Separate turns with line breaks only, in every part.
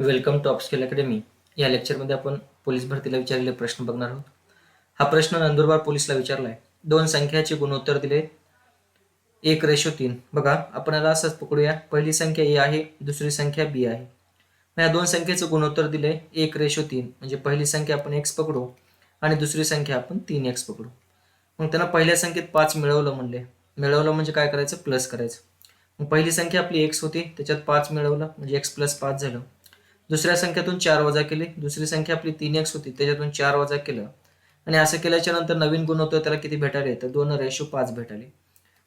Welcome to upskill academy. या लेक्चरमध्ये आपण पोलीस भरतीला विचारलेले प्रश्न बघणार आहोत. हा प्रश्न नंदुरबार पोलीसला विचारला आहे दोन संख्याचे गुणोत्तर दिले. एक रेशो तीन. बघा आपण याला असंच पकडूया. पहिली संख्या ए आहे दुसरी संख्या बी आहे. मग या दोन संख्येचं गुणोत्तर दिले. एक रेशो तीन. म्हणजे पहिली संख्या आपण एक्स पकडू आणि दुसरी संख्या आपण तीन एक्स पकडू. मग त्यांना पहिल्या संख्येत पाच मिळवलं म्हणले. मिळवलं म्हणजे काय करायचं? प्लस करायचं. मग पहिली संख्या आपली एक्स होती. त्याच्यात पाच मिळवलं. म्हणजे एक्स प्लस पाच झालं. दुसऱ्या संख्येतून चार वजा केले. दुसरी संख्या आपली तीन एक्स होती त्याच्यातून चार वजा केलं. आणि असं केल्याच्यानंतर नवीन गुण होतो त्याला किती भेटाले तर दोन रेशो पाच भेटाले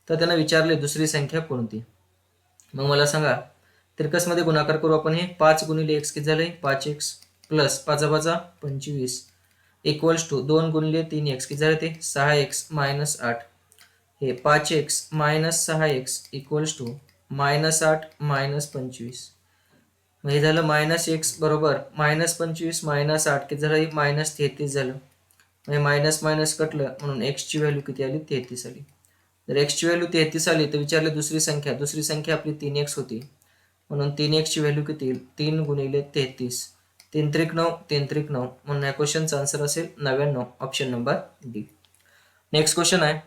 तर त्यांना विचारले दुसरी संख्या कोणती? मग मला सांगा तिरकसमध्ये गुणाकार करू आपण हे. पाच गुणिले एक्स किती झाले? पाच एक्स प्लस पाचा पाचा पंचवीस. इक्वल्स टू दोन गुणिले तीन एक्स किती झाले ते? सहा एक्स मायनस आठ. हे पाच एक्स मायनस सहा एक्स इक्वल्स टू मायनस आठ मायनस पंचवीस. मग हे झालं मायनस एक्स बरोबर मायनस पंचवीस मायनस आठ किती झालं मायनस तेहतीस झालं. म्हणजे मायनस मायनस कटलं म्हणून एक्सची व्हॅल्यू किती आली? तेहतीस आली. जर एक्सची व्हॅल्यू तेहतीस आली तर विचारले दुसरी संख्या. दुसरी संख्या आपली तीन एक्स होती. म्हणून तीन एक्सची व्हॅल्यू किती येईल? तीन गुणिले तेहतीस. तीन त्रिक नऊ तीन त्रिक नऊ. म्हणून या क्वेश्चनचा आन्सर असेल नव्याण्णव. Option number D next question आहे.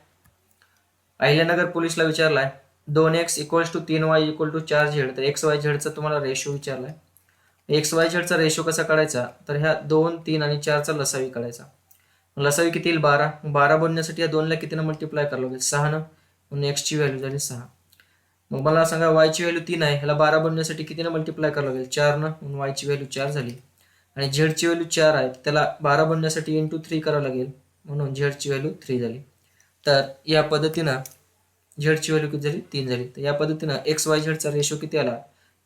अहिल्यानगर पोलीसला विचारलाय दोन एक्स इक्वल्स टू तीन वाय इक्वल टू चार झेड तर एक्स वाय झेडचा तुम्हाला रेशो विचारलाय. एक्स वाय झेडचा रेशो कसा काढायचा? तर ह्या दोन तीन आणि चारचा लसावी काढायचा. लसावी किती येईल? बारा. बारा बनण्यासाठी या दोनला कितीनं मल्टिप्लाय करावं लागेल? सहानं म्हणून एक्सची व्हॅल्यू झाली सहा. मग मला सांगा वायची व्हॅल्यू तीन आहे. ह्याला बारा बनण्यासाठी कितीनं मल्टिप्लाय करावं लागेल? चारनं म्हणून वायची व्हॅल्यू चार झाली. आणि झेडची व्हॅल्यू चार आहे. त्याला बारा बनण्यासाठी इंटू थ्री करावं लागेल. म्हणून झेडची व्हॅल्यू थ्री झाली. तर या पद्धतीनं झेडची व्हॅल्यू किती झाली? तीन झाली. तर या पद्धतीनं एक्स वाय झेडचा रेशो किती आला?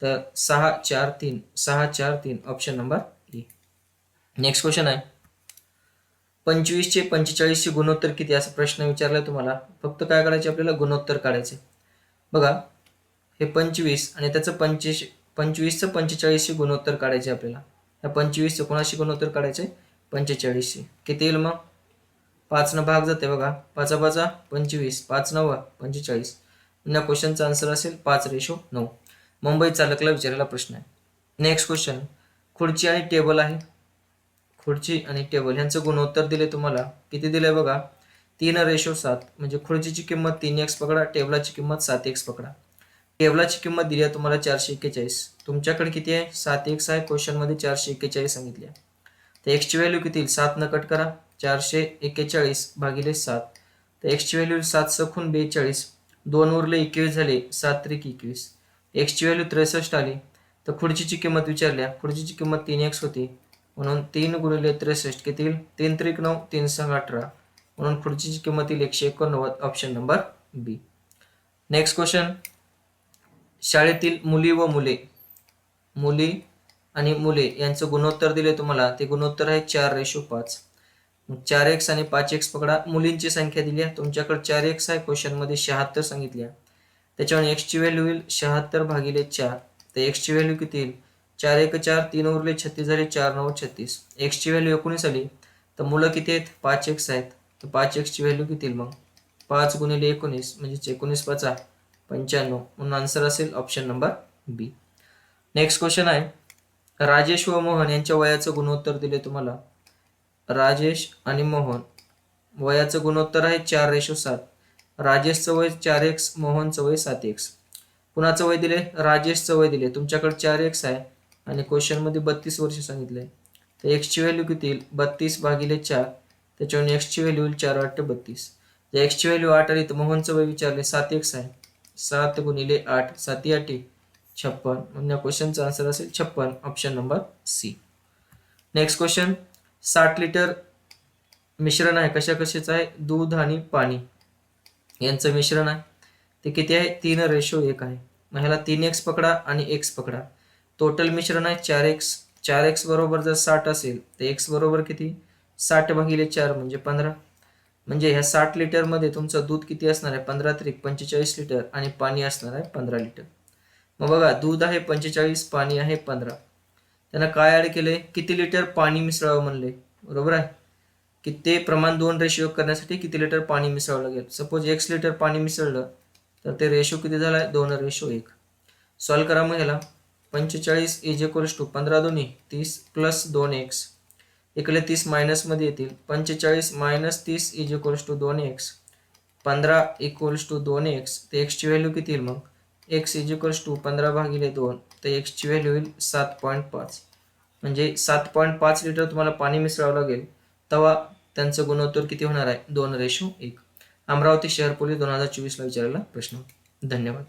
तर सहा चार तीन. सहा चार तीन. Option number E next question आहे. पंचवीसचे पंचेचाळीसचे गुणोत्तर किती? असा प्रश्न विचारलाय तुम्हाला. फक्त काय करायचे आपल्याला? गुणोत्तर काढायचे. बघा हे पंचवीस आणि त्याचं पंचवीस पंचवीसचं पंचेचाळीसशे गुणोत्तर काढायचे आपल्याला. या पंचवीसचं कोणाशी गुणोत्तर काढायचे? पंचेचाळीसशे किती येईल मग? पाच न भाग जाते बघा. पाचा पाचा पंचवीस. पाच नवा पंचेचाळीस. या क्वेश्चनचा आन्सर असेल पाच रेशो नऊ. मुंबई चालकला विचारलेला प्रश्न आहे. नेक्स्ट क्वेश्चन खुर्ची आणि टेबल आहे. खुर्ची आणि टेबल यांचं गुणोत्तर दिले तुम्हाला. किती दिले बघा? तीन रेशो सात. म्हणजे खुर्चीची किंमत तीन एक्स पकडा टेबलाची किंमत सात एक्स पकडा. टेबलाची किंमत दिली आहे तुम्हाला चारशे एक्केचाळीस. तुमच्याकडे किती आहे? सात एक्स आहे. क्वेश्चनमध्ये चारशे एक्केचाळीस सांगितले तर एक्सची व्हॅल्यू किती सात न कट करा. चारशे एक्केचाळीस भागिले सात. तर एक्सची व्हॅल्यू सात सखून बेचाळीस. दोन उरले एकवीस झाले सात त्रिक एकवीस. एक्सची व्हॅल्यू त्रेसष्ट आली. तर खुर्चीची किंमत विचारल्या. खुर्चीची किंमत तीन एक्स होती. म्हणून तीन गुणिले त्रेसष्ट किती येईल? तीन त्रिक नऊ तीन सहा अठरा. म्हणून खुर्चीची किंमत येईल एकशे एकोणनव्वद option number B next question शाळेतील मुली व मुले. मुली आणि मुले यांचं गुणोत्तर दिले तुम्हाला. ते गुणोत्तर आहे चार रेशो पाच. चार एक्स आणि पाच एक्स पकडा. मुलींची संख्या दिली आहे. तुमच्याकडे चार एक्स आहे. क्वेश्चनमध्ये शहात्तर सांगितली आहे. त्याच्यावर एक्सची व्हॅल्यू होईल शहात्तर भागिले चार. तर एक्सची व्हॅल्यू किती येईल? चार एक चार तीन उरले छत्तीस झाले चार नऊ छत्तीस. एक्सची व्हॅल्यू एकोणीस आली. तर मुलं किती आहेत? पाच एक्स आहेत. तर पाच एक्सची व्हॅल्यू किती येईल मग? पाच गुणिले एकोणीस म्हणजेच एकोणीस पाचा पंच्याण्णव. म्हणून आन्सर असेल option number B next question आहे. राजेश व मोहन यांच्या वयाचं गुणोत्तर दिले तुम्हाला. राजेश आणि मोहन. वयाचं गुणोत्तर आहे चार रेशो सात. राजेशचं वय चार एक्स मोहनचं वय सात एक्स. कुणाचं वय दिले राजेशचं वय दिले तुमच्याकडे चार एक्स आहे आणि क्वेश्चनमध्ये बत्तीस वर्ष सांगितले तर एक्सची व्हॅल्यू किती येईल? बत्तीस भागिले चार. त्याच्यावर एक्सची व्हॅल्यू येईल चार आठ बत्तीस. जर एक्सची व्हॅल्यू आठ आली तर मोहनचं वय विचारले सात एक्स आहे. सात गुणिले आठ साती आठी छप्पन. म्हणजे क्वेश्चनचा आन्सर असेल छप्पन. Option number C next question साठ लिटर मिश्रण आहे कशा कशाचं आहे? दूध आणि पाणी. यांचं मिश्रण आहे. ते किती आहे? तीन रेशो एक आहे. मग ह्याला तीन एक्स पकडा आणि एक्स पकडा. टोटल मिश्रण आहे चार एक्स चार एक्स बरोबर जर साठ असेल तर एक्स बरोबर किती? साठ भागिले चार म्हणजे पंधरा. म्हणजे ह्या साठ लिटरमध्ये तुमचं दूध किती असणार आहे? पंधरा त्रिक पंचेचाळीस लिटर आणि पाणी असणार आहे पंधरा लिटर मग बघा दूध आहे पंचेचाळीस पाणी आहे पंधरा. त्यांना काय ॲड केले किती लिटर पाणी मिसळावं म्हणले? बरोबर आहे? की ते प्रमाण दोन रेशिओ करण्यासाठी किती लिटर पाणी मिसळावं लागेल? सपोज एक्स लिटर पाणी मिसळलं तर ते रेशो किती झाला आहे दोन रेशो एक. सॉल्व करा मग ह्याला. पंचेचाळीस इज इक्वल्स टू पंधरा दोन्ही. तीस प्लस दोन एक्स इकडे तीस मायनसमध्ये येतील. पंचेचाळीस मायनस तीस इज इक्वल्स टू दोन एक्स पंधरा इक्वल्स टू दोन एक्स ते एक्सची व्हॅल्यू किती येईल मग? एक्स इज इक्वल्स टू पंधरा भागिले दोन. तर एक्सची व्हॅल्यू होईल सात पॉईंट पाच. म्हणजे सात पॉईंट पाच लिटर तुम्हाला पाणी मिसळावं लागेल तेव्हा त्यांचं गुणोत्तर किती होणार आहे? दोन रेशो एक. अमरावती शहर पोलीस दोन हजार चोवीसला विचारलेला प्रश्न. धन्यवाद.